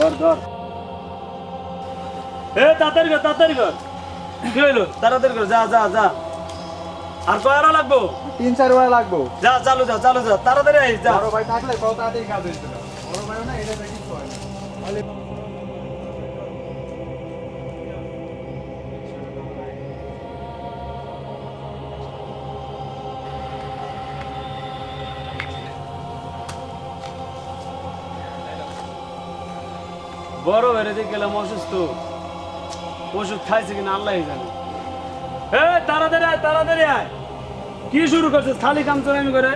ধর ধর। এ তাড়াতাড়ি কর তাড়াতাড়ি কর। কি হইল? তাড়াতাড়ি কর যা যা যা। আর কয়রা লাগবো? তিন চার বার লাগবো। যা চালু যা চালু যা তাড়াতাড়ি আইস যা। বড় ভাই থাকলে কত তাড়াতাড়ি কাজ হয়েছিল বড় ভাই না এটা হয় বড় বেড়ে দিয়ে গেলাম অসুস্থ। ওষুধ খাইছে কিনা আল্লাহ জানে। এ, তাড়াতাড়ি আয় তাড়াতাড়ি আয়। কি শুরু করছিস? খালি কাম চলামি করে।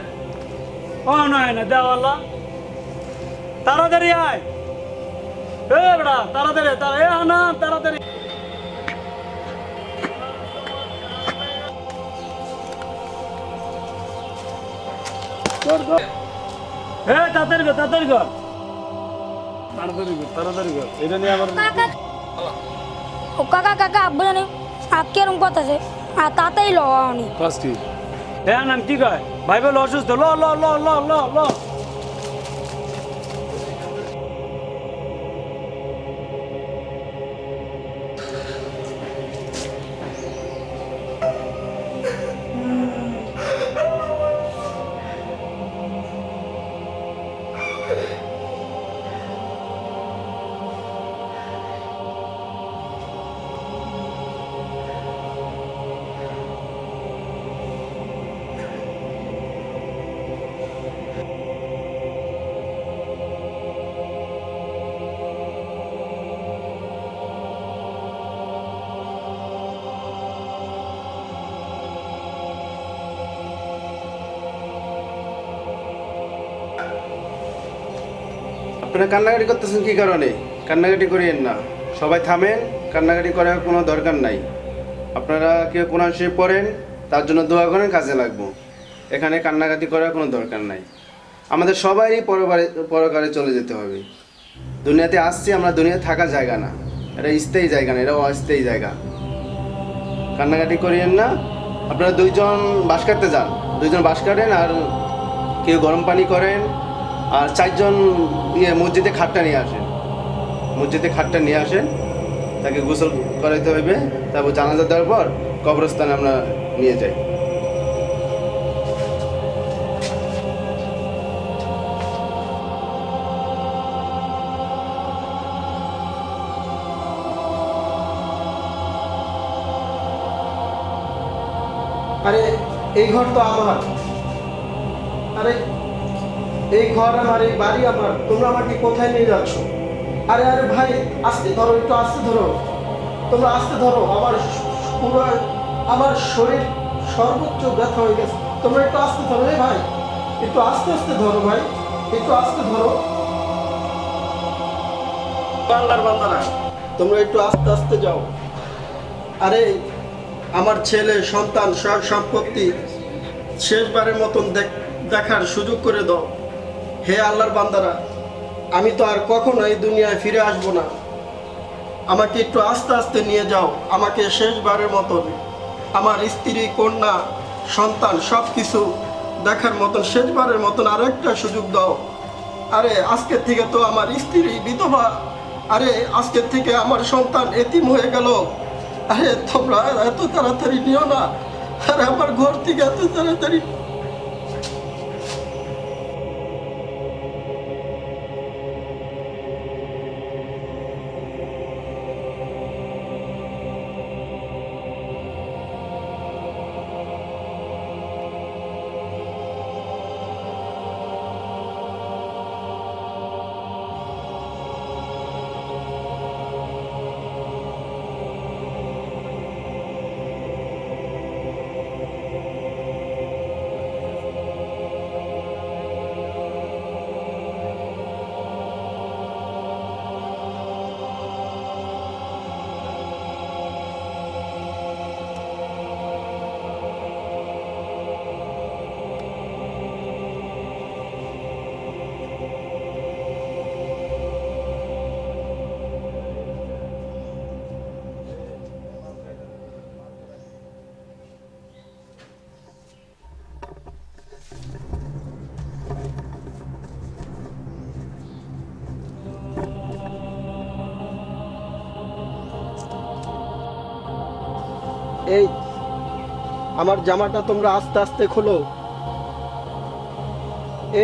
ও নয় না দেওয়া আল্লাহ। তাড়াতাড়ি আয়। এ বেড়া তাড়াতাড়ি তাড়া- এ না তাড়াতাড়ি। এ, তাড়াতাড়ি কর তাড়াতাড়ি কর। তাড়াতাড়ি কর তাড়াতাড়ি কর। এটা নিয়ে আবার কাকা ও কাকা কাকা আব্বু জানি আর কেরম কথা আছে? আর তাতেই লওয়ানি কাজ কি হ্যাঁ নাম কি কয়? ভাই বলে অসুস্থ। ল ল ল ল ল ল। আপনারা কান্নাকাটি করতেছেন কি কারণে? কান্নাকাটি করিয়েন না। সবাই থামেন, কান্নাকাটি করার কোনো দরকার নাই। আপনারা কেউ কোরআন শরীফ পড়েন, তার জন্য দোয়া করেন, কাজে লাগবো। এখানে কান্নাকাটি করার কোনো দরকার নাই। আমাদের সবারই পরবারে পরকারে চলে যেতে হবে। দুনিয়াতে আসছি আমরা দুনিয়া থাকার জায়গা না। এটা স্থায়ী জায়গা না এটা অস্থায়ী জায়গা। কান্নাকাটি করিয়েন না। আপনারা দুইজন বাস কাটতে যান। দুইজন বাস কাটেন আর কেউ গরম পানি করেন আর চারজন ইয়ে মসজিদে খাটটা নিয়ে আসেন মসজিদে খাটটা নিয়ে আসেন তাকে গোসল করাইতে হইবে। তারপর জানাজা দেওয়ার পর কবরস্থানে আমরা নিয়ে যাই। আরে, এই ঘর তো আমার। এই ঘর আমার, এই বাড়ি আমার, তোমরা আমাকে কোথায় নিয়ে যাচ্ছ? আরে আরে ভাই, আস্তে ধরো, একটু আস্তে ধরো। তোমরা আস্তে ধরো, আমার পুরো, আমার শরীর সর্বোচ্চ ব্যথা হয়ে গেছে। তোমরা একটু আস্তে ধরো রে ভাই। একটু আস্তে আস্তে ধরো, ভাই। একটু আস্তে ধরো। বাংলার বান্দারা, তোমরা একটু আস্তে আস্তে যাও। আরে, আমার ছেলে, সন্তান সম্পত্তি শেষবারের মতন দেখ- দেখার সুযোগ করে দাও। হে আল্লাহর বান্দারা, আমি তো আর কখনো এই দুনিয়ায় ফিরে আসব না। আমাকে একটু আস্তে আস্তে নিয়ে যাও, আমাকে শেষবারের মতন। আমার স্ত্রী, কন্যা, সন্তান সব কিছু দেখার মতন, শেষবারের মতন আরও একটা সুযোগ দাও। আরে, আজকের থেকে তো আমার স্ত্রী বিধবা। আরে, আজকের থেকে আমার সন্তান এতিম হয়ে গেল। আরে, তোমরা এত তাড়াতাড়ি নিও না। আরে, আমার ঘর থেকে এত তাড়াতাড়ি এই, আমার জামাটা তোমরা আস্তে আস্তে খোলো।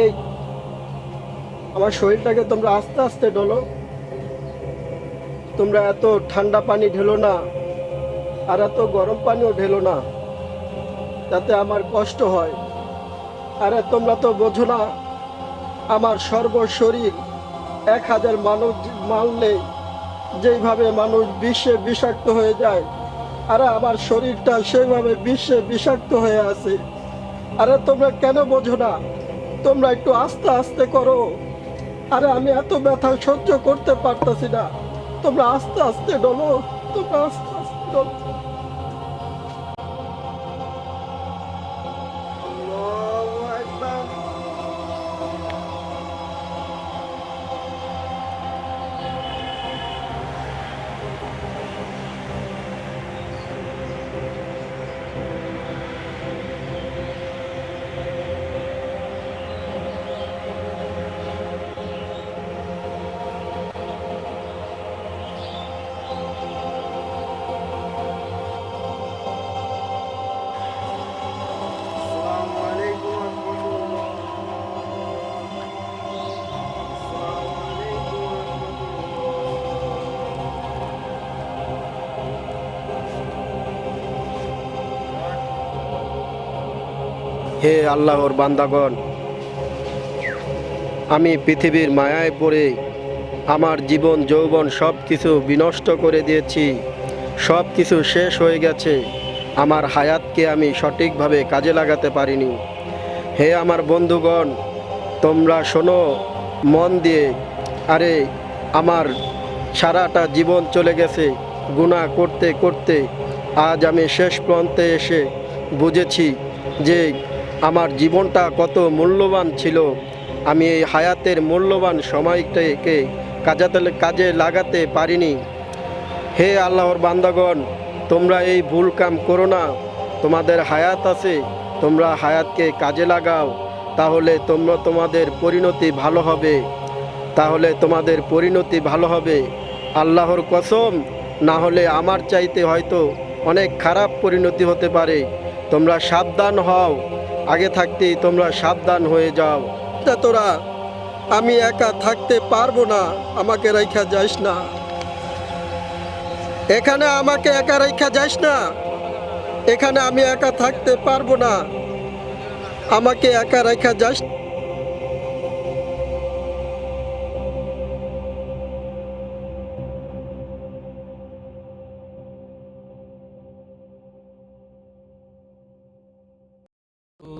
এই, আমার শরীরটাকে তোমরা আস্তে আস্তে ডলো। তোমরা এত ঠান্ডা পানি ঢেলো না, আর এত গরম পানিও ঢেলো না, যাতে আমার কষ্ট হয়। আরে, তোমরা তো বোঝো না, আমার সর্ব শরীর এক হাজার মানুষ মারলে যেইভাবে মানুষ বিশ্বে বিষাক্ত হয়ে যায়। আরে আমার শরীরটা সেইভাবে বিশ্বে বিষাক্ত হয়ে আছে। আরে তোমরা কেন বোঝো না? তোমরা একটু আস্তে আস্তে করো। আরে আমি এত ব্যথা সহ্য করতে পারতাছি না। তোমরা আস্তে আস্তে ডলো, তোমরা আস্তে আস্তে ডলো। হে আল্লাহর বান্দাগণ, আমি পৃথিবীর মায়ায় পড়ে আমার জীবন, যৌবন সব কিছু বিনষ্ট করে দিয়েছি। সব কিছু শেষ হয়ে গেছে। আমার হায়াতকে আমি সঠিকভাবে কাজে লাগাতে পারিনি। হে আমার বন্ধুগণ, তোমরা শোনো মন দিয়ে। আরে, আমার সারাটা জীবন চলে গেছে গুণা করতে করতে। আজ আমি শেষ প্রান্তে এসে বুঝেছি যে আমার জীবনটা কত মূল্যবান ছিল। আমি এই হায়াতের মূল্যবান সময়টাকে কাজাতে কাজে লাগাতে পারিনি। হে আল্লাহর বান্দাগণ, তোমরা এই ভুল কাম করো না। তোমাদের হায়াত আছে, তোমরা হায়াতকে কাজে লাগাও। তাহলে তোমরা তোমাদের পরিণতি ভালো হবে। তাহলে তোমাদের পরিণতি ভালো হবে। আল্লাহর কসম, না হলে আমার চাইতে হয়তো অনেক খারাপ পরিণতি হতে পারে। তোমরা সাবধান হও। আগে থাকতেই তোমরা সাবধান হয়ে যাও। তা তোরা, আমি একা থাকতে পারব না, আমাকে রাইখা যাস না। এখানে আমাকে একা রেখা যাস না। এখানে আমি একা থাকতে পারব না। আমাকে একা রেখা যাস